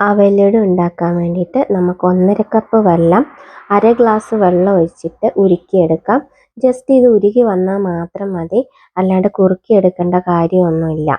അവലൂടെ ഉണ്ടാക്കാൻ വേണ്ടിയിട്ട് നമുക്ക് ഒന്നര കപ്പ് വെള്ളം അര ഗ്ലാസ് വെള്ളം ഒഴിച്ചിട്ട് ഉരുക്കിയെടുക്കാം. ജസ്റ്റ് ഇത് ഉരുകി വന്നാൽ മാത്രം മതി. അല്ലാണ്ട് കുറുക്കിയെടുക്കേണ്ട കാര്യമൊന്നുമില്ല.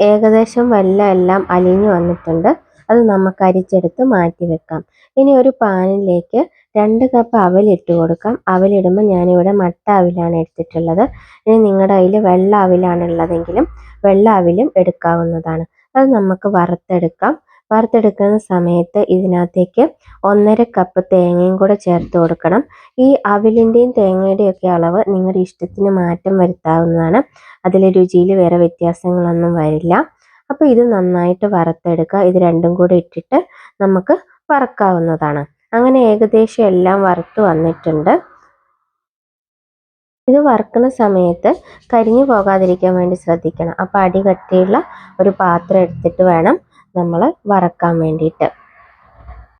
ഏകദേശം വെള്ളം എല്ലാം അലിഞ്ഞു വന്നിട്ടുണ്ട്. അത് നമുക്ക് അരിച്ചെടുത്ത് മാറ്റി വെക്കാം. ഇനി ഒരു പാനിലേക്ക് രണ്ട് കപ്പ് അവലിട്ട് കൊടുക്കാം. അവലിടുമ്പോൾ ഞാനിവിടെ മട്ട അവിലാണ് എടുത്തിട്ടുള്ളത്. ഇനി നിങ്ങളുടെ കയ്യിൽ വെള്ള അവിലാണുള്ളതെങ്കിലും വെള്ള അവിലും എടുക്കാവുന്നതാണ്. അത് നമുക്ക് വറുത്തെടുക്കാം. വറുത്തെടുക്കുന്ന സമയത്ത് ഇതിനകത്തേക്ക് ഒന്നര കപ്പ് തേങ്ങയും കൂടെ ചേർത്ത് കൊടുക്കണം. ഈ അവിലിന്റെയും തേങ്ങയുടെയും ഒക്കെ അളവ് നിങ്ങളുടെ ഇഷ്ടത്തിന് മാറ്റം വരുത്താവുന്നതാണ്. അതിൽ രുചിയിൽ വേറെ വ്യത്യാസങ്ങളൊന്നും വരില്ല. അപ്പോൾ ഇത് നന്നായിട്ട് വറുത്തെടുക്കുക. ഇത് രണ്ടും കൂടെ ഇട്ടിട്ട് നമുക്ക് വറക്കാവുന്നതാണ്. അങ്ങനെ ഏകദേശം എല്ലാം വറുത്ത് വന്നിട്ടുണ്ട്. ഇത് വറുക്കുന്ന സമയത്ത് കരിഞ്ഞു പോകാതിരിക്കാൻ വേണ്ടി ശ്രദ്ധിക്കണം. അപ്പോൾ അടികട്ടിയുള്ള ഒരു പാത്രം എടുത്തിട്ട് വേണം നമ്മൾ വറക്കാൻ വേണ്ടിയിട്ട്.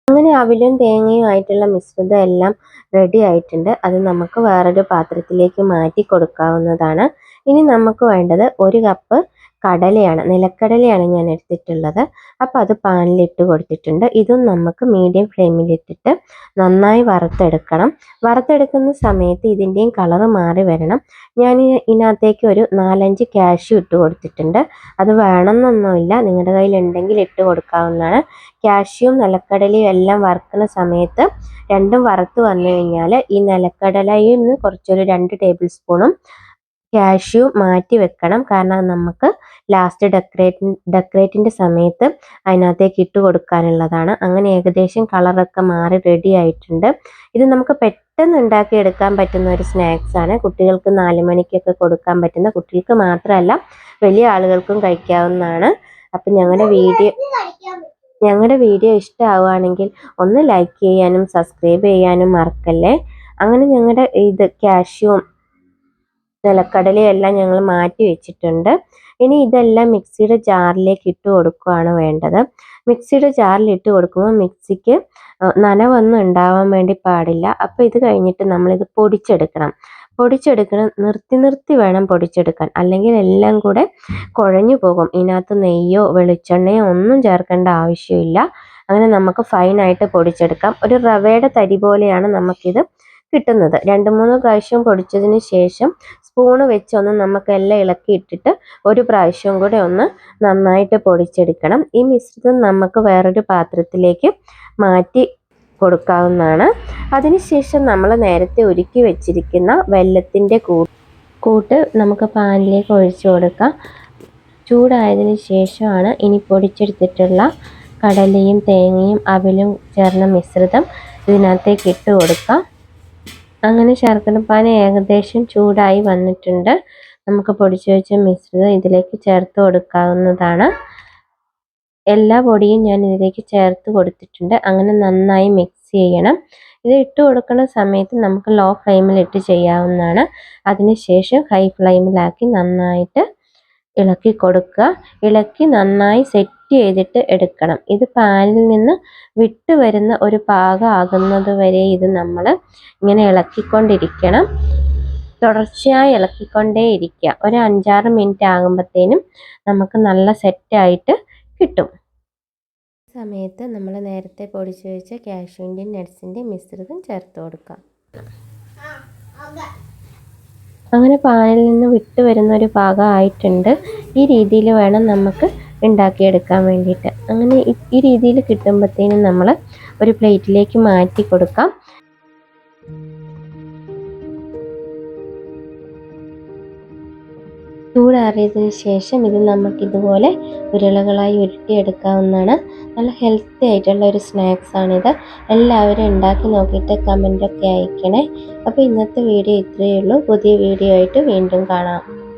അങ്ങനെ അവിലും തേങ്ങയും ആയിട്ടുള്ള മിശ്രിതം എല്ലാം റെഡി ആയിട്ടുണ്ട്. അത് നമുക്ക് വേറൊരു പാത്രത്തിലേക്ക് മാറ്റി കൊടുക്കാവുന്നതാണ്. ഇനി നമുക്ക് വേണ്ടത് ഒരു കപ്പ് കടലയാണ് നിലക്കടലയാണ് ഞാൻ എടുത്തിട്ടുള്ളത്. അപ്പോൾ അത് പാനിലിട്ട് കൊടുത്തിട്ടുണ്ട്. ഇതും നമുക്ക് മീഡിയം ഫ്ലെയിമിലിട്ടിട്ട് നന്നായി വറുത്തെടുക്കണം. വറുത്തെടുക്കുന്ന സമയത്ത് ഇതിന്റെയും കളറ് മാറി വരണം. ഞാൻ ഇതിനകത്തേക്ക് ഒരു നാലഞ്ച് ക്യാഷ്യൂ ഇട്ട് കൊടുത്തിട്ടുണ്ട്. അത് വേണമെന്നൊന്നുമില്ല. നിങ്ങളുടെ കയ്യിലുണ്ടെങ്കിൽ ഇട്ട് കൊടുക്കാവുന്നതാണ്. ക്യാഷ്യൂം നിലക്കടലയും എല്ലാം വറുക്കുന്ന സമയത്ത് രണ്ടും വറുത്ത് വന്നു കഴിഞ്ഞാൽ ഈ നിലക്കടലയിൽ നിന്ന് കുറച്ചൊരു രണ്ട് ടേബിൾ സ്പൂണും കാഷ്യൂ മാറ്റി വെക്കണം. കാരണം നമുക്ക് ലാസ്റ്റ് ഡെക്കറേറ്റ് ഡെക്കറേറ്റിന്റെ സമയത്ത് അതിനകത്തേക്ക് ഇട്ട് കൊടുക്കാനുള്ളതാണ്. അങ്ങനെ ഏകദേശം കളറൊക്കെ മാറി റെഡി ആയിട്ടുണ്ട്. ഇത് നമുക്ക് പെട്ടെന്ന് ഉണ്ടാക്കി എടുക്കാൻ പറ്റുന്ന ഒരു സ്നാക്സ് ആണ്. കുട്ടികൾക്ക് നാല് മണിക്കൊക്കെ കൊടുക്കാൻ പറ്റുന്ന കുട്ടികൾക്ക് മാത്രമല്ല വലിയ ആളുകൾക്കും കഴിക്കാവുന്നതാണ്. അപ്പം ഞങ്ങളുടെ വീഡിയോ ഞങ്ങളുടെ വീഡിയോ ഇഷ്ടമാവുകയാണെങ്കിൽ ഒന്ന് ലൈക്ക് ചെയ്യാനും സബ്സ്ക്രൈബ് ചെയ്യാനും മറക്കല്ലേ? അങ്ങനെ ഞങ്ങളുടെ ഇത് കാഷ്യൂം നിലക്കടലയും എല്ലാം ഞങ്ങൾ മാറ്റി വെച്ചിട്ടുണ്ട്. ഇനി ഇതെല്ലാം മിക്സിയുടെ ജാറിലേക്ക് ഇട്ട് കൊടുക്കുകയാണ് വേണ്ടത്. മിക്സിയുടെ ജാറിൽ ഇട്ട് കൊടുക്കുമ്പോൾ മിക്സിക്ക് നനവൊന്നും ഉണ്ടാവാൻ വേണ്ടി പാടില്ല. അപ്പോൾ ഇത് കഴിഞ്ഞിട്ട് നമ്മളിത് പൊടിച്ചെടുക്കണം. പൊടിച്ചെടുക്കണം നിർത്തി നിർത്തി വേണം പൊടിച്ചെടുക്കാൻ. അല്ലെങ്കിൽ എല്ലാം കൂടെ കുഴഞ്ഞു പോകും. ഇതിനകത്ത് നെയ്യോ വെളിച്ചെണ്ണയോ ഒന്നും ചേർക്കേണ്ട ആവശ്യമില്ല. അങ്ങനെ നമുക്ക് ഫൈനായിട്ട് പൊടിച്ചെടുക്കാം. ഒരു റവയുടെ തരി പോലെയാണ് നമുക്കിത് കിട്ടുന്നത്. രണ്ട് മൂന്ന് പ്രാവശ്യം പൊടിച്ചതിന് ശേഷം സ്പൂണ് വെച്ചൊന്ന് നമുക്കെല്ലാം ഇളക്കി ഇട്ടിട്ട് ഒരു പ്രാവശ്യം കൂടെ ഒന്ന് നന്നായിട്ട് പൊടിച്ചെടുക്കണം. ഈ മിശ്രിതം നമുക്ക് വേറൊരു പാത്രത്തിലേക്ക് മാറ്റി കൊടുക്കാവുന്നതാണ്. അതിനുശേഷം നമ്മൾ നേരത്തെ ഒരുക്കി വെച്ചിരിക്കുന്ന വെല്ലത്തിന്റെ കൂട്ട് നമുക്ക് പാനിലേക്ക് ഒഴിച്ചു കൊടുക്കാം. ചൂടായതിനു ശേഷമാണ് ഇനി പൊടിച്ചെടുത്തിട്ടുള്ള കടലയും തേങ്ങയും അവിലും ചേർന്ന മിശ്രിതം ഇതിനകത്തേക്ക് ഇട്ട് കൊടുക്കാം. അങ്ങനെ ശർക്കരപ്പാന ഏകദേശം ചൂടായി വന്നിട്ടുണ്ട്. നമുക്ക് പൊടിച്ചു വെച്ച മിശ്രിതം ഇതിലേക്ക് ചേർത്ത് കൊടുക്കാവുന്നതാണ്. എല്ലാ പൊടിയും ഞാൻ ഇതിലേക്ക് ചേർത്ത് കൊടുത്തിട്ടുണ്ട്. അങ്ങനെ നന്നായി മിക്സ് ചെയ്യണം. ഇത് ഇട്ട് കൊടുക്കുന്ന സമയത്ത് നമുക്ക് ലോ ഫ്ലെയിമിൽ ഇട്ട് ചെയ്യാവുന്നതാണ്. അതിനുശേഷം ഹൈ ഫ്ലെയിമിലാക്കി നന്നായിട്ട് ഇളക്കി കൊടുക്കുക. ഇളക്കി നന്നായി സെറ്റ് ചെയ്തിട്ട് എടുക്കണം. ഇത് പാനിൽ നിന്ന് വിട്ട് വരുന്ന ഒരു പാകമാകുന്നത് വരെ ഇത് നമ്മൾ ഇങ്ങനെ ഇളക്കിക്കൊണ്ടിരിക്കണം. തുടർച്ചയായി ഇളക്കിക്കൊണ്ടേ ഇരിക്കുക. ഒരു അഞ്ചാറ് മിനിറ്റ് ആകുമ്പോഴത്തേനും നമുക്ക് നല്ല സെറ്റായിട്ട് കിട്ടും. സമയത്ത് നമ്മൾ നേരത്തെ പൊടിച്ചു വെച്ച കാഷ്യൂന്റെയും നട്ട്സിന്റെയും മിശ്രിതം ചേർത്ത് കൊടുക്കാം. അങ്ങനെ പാനിൽ നിന്ന് വിട്ടു വരുന്ന ഒരു പാകം ആയിട്ടുണ്ട് ഈ രീതിയിൽ വേണം നമുക്ക് ഉണ്ടാക്കിയെടുക്കാൻ വേണ്ടിയിട്ട്. അങ്ങനെ ഈ രീതിയിൽ കിട്ടുമ്പോഴത്തേനും നമ്മൾ ഒരു പ്ലേറ്റിലേക്ക് മാറ്റി കൊടുക്കാം. ചൂടാറിയതിന് ശേഷം ഇത് നമുക്ക് ഇതുപോലെ ഉരുളകളായി ഉരുട്ടിയെടുക്കാവുന്നതാണ്. നല്ല ഹെൽത്തി ആയിട്ടുള്ള ഒരു സ്നാക്സ് ആണിത്. എല്ലാവരും ഉണ്ടാക്കി നോക്കിയിട്ട് കമന്റൊക്കെ അയക്കണേ. അപ്പോൾ ഇന്നത്തെ വീഡിയോ ഇത്രയേ ഉള്ളൂ. പുതിയ വീഡിയോ ആയിട്ട് വീണ്ടും കാണാം.